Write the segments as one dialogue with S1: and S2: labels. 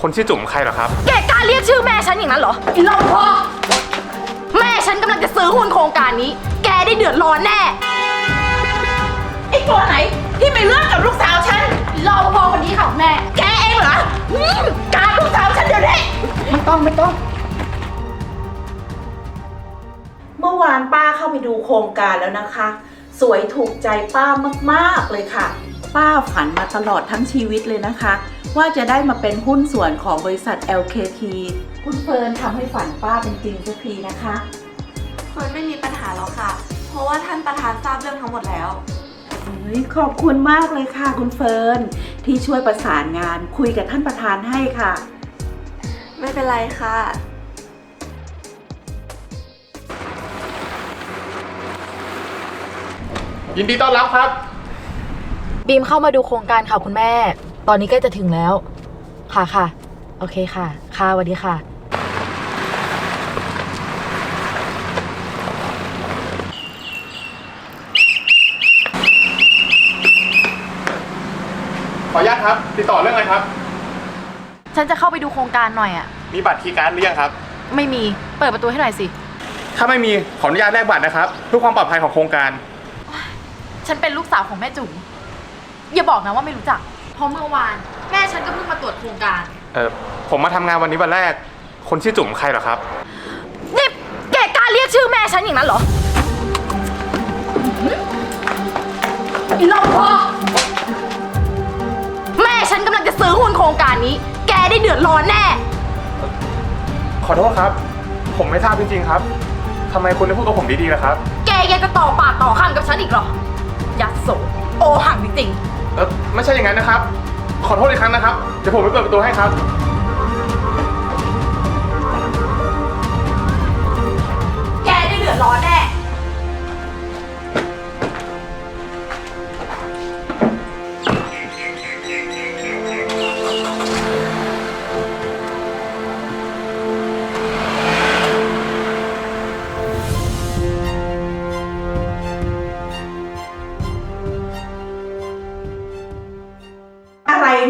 S1: คนชื่อจุ๋มใครเหรอครับ
S2: แกกล้าเรียกชื่อแม่ฉันอย่างนั้นเหรอไอีรปภแม่ฉันกำลังจะซื้อหุ้นโครงการนี้ แกได้เดือดร้อนแน่
S3: ไอ้ตัวไหนที่ไม่เลือกกับลูกสาวฉัน
S2: รอปภคนนี้ค่ะคุณแม่
S3: แกเองเหรออืมการลูกสาวฉันเดี๋ยวนี้ ไม่ต้องไม่ต้อง เมื่อวานป้าเข้าไปดูโครงการแล้วนะคะ สวยถูกใจป้ามากๆเลยค่ะ ป้าฝันมาตลอดทั้งชีวิตเลยนะคะ ว่าจะได้มาเป็นหุ้นส่วนของบริษัท LKT คุณเฟิร์นทำให้ฝันป้าเป็นจริงสักทีนะคะ
S4: เฟิร์นไม่มีปัญหาแล้วค่ะ เพราะว่าท่านประธานทราบเรื่องทั้งหมดแล้ว
S3: เฮ้ยขอบคุณมากเลยค่ะ คุณเฟิร์นที่ช่วยประสานงานคุยกับท่านประธานให้ค่ะ
S4: ไม่เป็นไรค่ะ
S1: ยินดีต้อนรับครับ
S2: บีมเข้ามาดูโครงการค่ะคุณแม่ ตอนนี้ใกล้จะถึงแล้ว ค่ะค่ะ โอเคค่ะ ค่ะสวัสดีค่ะ
S1: ขออนุญาตครับ ติดต่อเรื่องอะไรครับ
S2: ฉันจะเข้าไปดูโครงการหน่อยอะ
S1: มีบัตรคีย์การ์ดหรือยังครับ
S2: ไม่มี เปิดประตูให้หน่อยสิ
S1: ถ้าไม่มีขออนุญาตแลกบัตรนะครับเพื่อความปลอดภัยของโครงการ
S2: ฉันเป็นลูกสาวของแม่จุ๋ม อย่าบอกนะว่าไม่รู้จัก เพราะเมื่อวาน แม่ฉันก็เพิ่งมาตรวจโครงการ
S1: เออผมมาทำงานวันนี้วันแรก คนชื่อจุ๋มใครเหรอครับ
S2: นี่แกกล้าเรียกชื่อแม่ฉันอย่างนั้นเหรอไอีรปภแม่ฉันกำลังจะซื้อหุ้นโครงการนี้ แกได้เดือดร้อนแน่
S1: ขอโทษครับ ผมไม่ทราบจริงๆครับทำไมคุณไม่พูดกับผมดีๆล่ะครับ
S2: แกยังจะต่อปากต่อคำกับฉันอีกเหรอ ยัดโสโอหังจริง
S1: เออไม่ใช่อย่างนั้นนะครับ ขอโทษอีกครั้งนะครับ เดี๋ยวผมไปเปิดประตูให้ครับ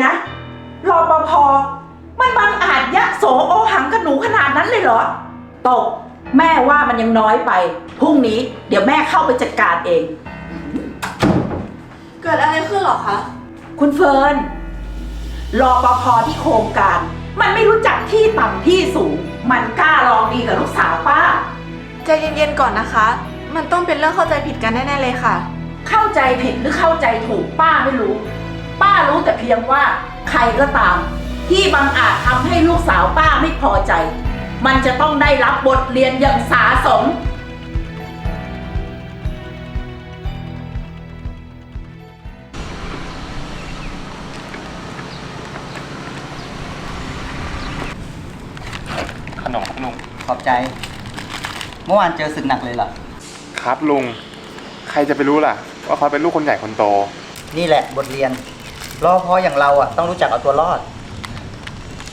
S2: นะ
S3: รอปภมันบังอาจยะโสโอหังกับหนูขนาดนั้นเลยเหรอ ตก แม่ว่ามันยังน้อยไป พรุ่งนี้เดี๋ยวแม่เข้าไปจัดการเอง
S4: เกิดอะไรขึ้นเหรอคะ
S3: คุณเฟิร์นรอปภที่โครงการ มันไม่รู้จักที่ต่ำที่สูง มันกล้าลองดีกับลูกสาวป้า
S4: ใจเย็นๆก่อนนะคะ มันต้องเป็นเรื่องเข้าใจผิดกันแน่ๆเลยค่ะ
S3: เข้าใจผิดหรือเข้าใจถูกป้าไม่รู้ ป้ารู้แต่เพียงว่าใครก็ตาม ที่บังอาจทำให้ลูกสาวป้าไม่พอใจ มันจะต้องได้รับบทเรียนอย่างสาสม
S1: ขนมครับลุง
S5: ขอบใจ เมื่อวานเจอศึกหนักเลยเหรอ
S1: ครับลุง ใครจะไปรู้ล่ะ ว่าเขาเป็นลูกคนใหญ่คนโต
S5: นี่แหละบทเรียน รอพออย่างเราอะต้องรู้จักเอาตัวรอด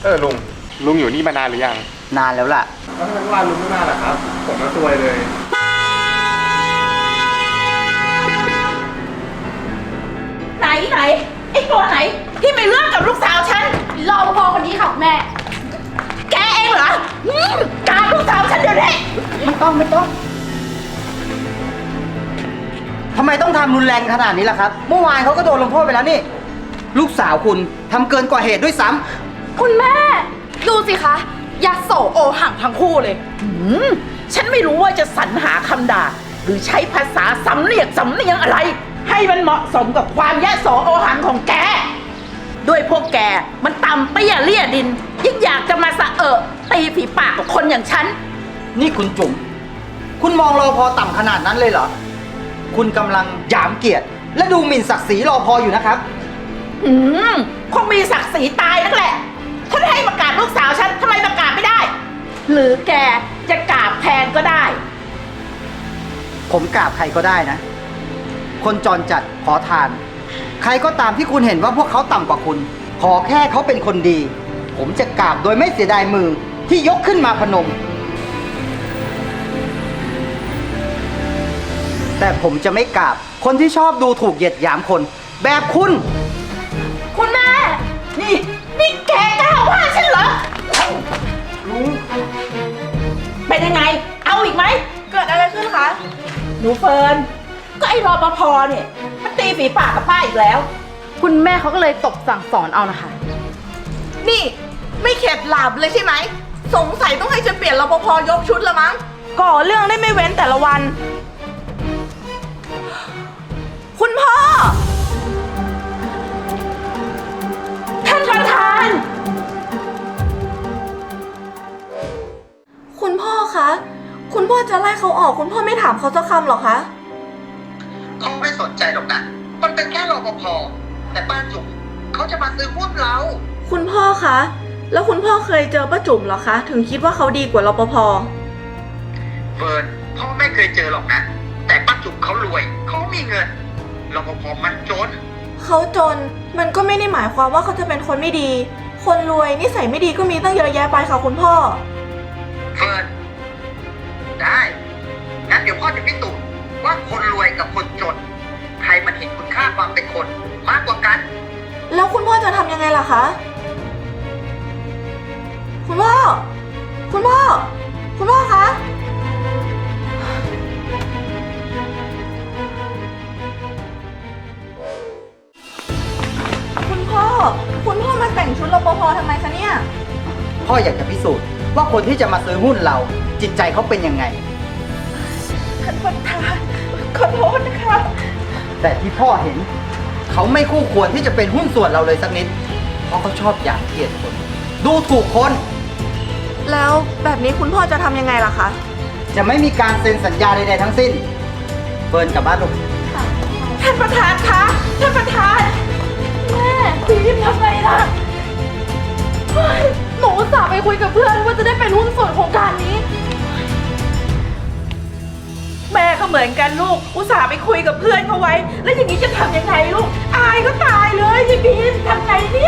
S1: เออลุง ลุงอยู่นี่มานานหรือยัง
S5: นานแล้วล่ะ
S1: แล้วทำไมเมื่อวานลุงไม่มาล่ะครับ ผมมาซวยเลย
S3: ไหนไหนไอ้ตัวไหน ที่ไม่เลือกกับลูกสาวฉัน
S2: รอปภคนนี้ค่ะคุณแม่
S3: แกเองเหรออืมการลูกสาวฉันเดี๋ยวนี้ไม่ต้องไม่ต้อง
S5: ทำไมต้องทำรุนแรงขนาดนี้ล่ะครับ เมื่อวานเขาก็โดนลงโทษไปแล้วนี่ ลูกสาวคุณทำเกินกว่าเหตุด้วยซ้ำ
S2: คุณแม่ ดูสิคะยัดโสโอหังทั้งคู่เลย
S3: อืมฉันไม่รู้ว่าจะสรรหาคำด่า หรือใช้ภาษาสำเนียกสำเนียงอะไร ให้มันเหมาะสมกับความยะโสโอหังของแก ด้วยพวกแกมันต่ำเตี้ยเลี่ยดิน ยิ่งอยากจะมาสะเอะตีฝีปากกับคนอย่างฉัน
S5: นี่คุณจุ๋มคุณมองรอพอต่ำขนาดนั้นเลยเหรอ คุณกำลังหยามเกียรติ และดูหมิ่นศักดิ์ศรีรอพออยู่นะครับ
S3: อืมคงมีศักดิ์ศรีตายนักแหละฉันให้มากราบลูกสาวฉันทำไมมากราบไม่ได้ หรือแกจะกราบแทนก็ได้
S5: ผมกราบใครก็ได้นะ คนจรจัดขอทาน ใครก็ตามที่คุณเห็นว่าพวกเขาต่ำกว่าคุณ ขอแค่เขาเป็นคนดี ผมจะกราบโดยไม่เสียดายมือที่ยกขึ้นมาพนม แต่ผมจะไม่กราบคนที่ชอบดูถูกเหยียดหยามคน แบบคุณ
S3: นูเฟิร์นก็ไอ้รอปภเนี่ยมันตีฝีปากกับป้าอีกแล้ว
S2: คุณแม่เขาก็เลยตบสั่งสอนเอานะคะ
S4: นี่ ไม่เข็ดหลาบเลยใช่ไหม สงสัยต้องให้ฉันเปลี่ยนรปภยกชุดละมั้ง ก่อเรื่องได้ไม่เว้นแต่ละวัน คุณพ่อ
S3: ท่านประธาน
S4: พ่อจะไล่เขาออกคุณพ่อไม่ถามเขาสักคำหรอคะ
S5: เขาไม่สนใจหรอกนะ มันเป็นแค่รปภแต่ป้าจุ๋มเขาจะมาซื้อหุ้นเรา
S4: คุณพ่อคะ แล้วคุณพ่อเคยเจอป้าจุ๋มเหรอคะ ถึงคิดว่าเขาดีกว่ารปภ
S5: เฟิร์นพ่อไม่เคยเจอหรอกนะ แต่ป้าจุ๋มเขารวย เขามีเงินรปภมันจน
S4: เขาจน มันก็ไม่ได้หมายความว่าเขาจะเป็นคนไม่ดี คนรวยนิสัยไม่ดีก็มีตั้งเยอะแยะไปค่ะคุณพ่อ
S5: เฟิร์น ได้ งั้นเดี๋ยวพ่อจะพิสูจน์ว่าคนรวยกับคนจน ใครมันเห็นคุณค่าความเป็นคนมากกว่ากัน
S4: แล้วคุณพ่อจะทำยังไงล่ะคะ คุณพ่อ คุณพ่อ คุณพ่อคะ คุณพ่อ คุณพ่อมาแต่งชุดรปภทำไมคะเนี่ย
S5: พ่ออยากจะพิสูจน์ว่าคนที่จะมาซื้อหุ้นเรา จิตใจเขาเป็นยังไง
S3: ท่านประธานขอโทษนะคะ
S5: แต่ที่พ่อเห็น เขาไม่คู่ควรที่จะเป็นหุ้นส่วนเราเลยสักนิด เพราะเขาชอบอยากเกลียดคน ดูถูกคน
S4: แล้วแบบนี้คุณพ่อจะทำยังไงล่ะคะ
S5: จะไม่มีการเซ็นสัญญาใดๆทั้งสิ้นเฟิร์นกลับบ้านลูก
S3: ท่านประธานคะ ท่านประธาน
S2: แม่บีมทำไงล่ะเฮ้ยหนูอุตสาห์ไปคุยกับเพื่อนว่าจะได้เป็นหุ้นส่วนโครงการนี้
S3: แม่ก็เหมือนกันลูก อุตส่าห์ไปคุยกับเพื่อนเขาไว้ แล้วอย่างนี้จะทำยังไงลูก อายก็ตายเลยยายบีนทำไงเนี่ย